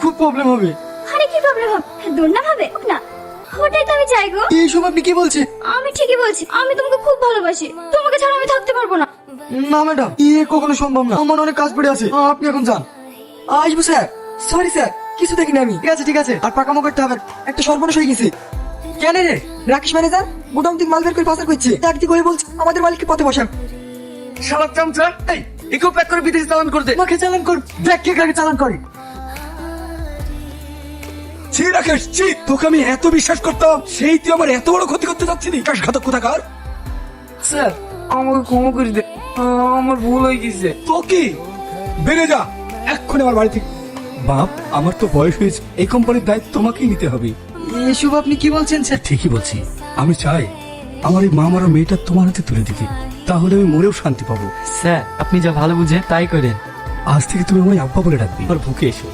খুব প্রবলেম হবে। আরে কি প্রবলেম হবে? দুর্নাম হবে না ওটাই তো আমি চাই গো। এইসব আপনি কি বলছে আমি ঠিকই বলছি আমি তোমাকে খুব ভালোবাসি। তোমাকে ছাড়া আমি থাকতে পারব না। না ম্যাডাম ইয়ে কখনো সম্ভব না। আমার অনেক কাজ পড়ে আছে। আপনি এখন যান। আসব স্যার। সরি স্যার কিছু দেখিনি আমি। ঠিক আছে ঠিক আছে। আর পাকামো করতে হবে। একটা সর্বনাশ হয়ে গেছে। কেন রে? রাকেশ ম্যানেজার? গোডাউন থেকে মাল বের করে পাচার করছে। একদিক হয়ে বলছে আমাদের মালিককে পথে বসান। শালা চামচা এই ইকো প্যাক করে বিদেশে চালান করতে আমাকে চালান কর। ব্যাগ কে গাড়ি চালান করে? ছি রাকেশ ছি তোকে আমি এত বিশ্বাস করতাম সেই তুই আমার এত বড় ক্ষতি করতে যাচ্ছিলি বিশ্বাসঘাতক কোথাকার? স্যার আমাকে ক্ষমা করে দে। আমার ভুল হয়ে গেছে। তো কি? বেড়ে যা। এক্ষুনি আমার বাড়ি থেকে বাপ আমার তো বয়স হয়েছে। এই কোম্পানির দায়িত্ব তোমাকেই নিতে হবে। এসব আপনি কি বলছেন স্যার? ঠিকই বলছি। আমি চাই আমার এই মা মারা মেয়েটা তোমার হাতে তুলে দিতে। তাহলে আমি মরেও শান্তি পাবো। স্যার আপনি যা ভালো বুঝে তাই করেন। আজ থেকে তুমি আমায় আব্বা বলে ডাকবি। আমার বুকে এসো।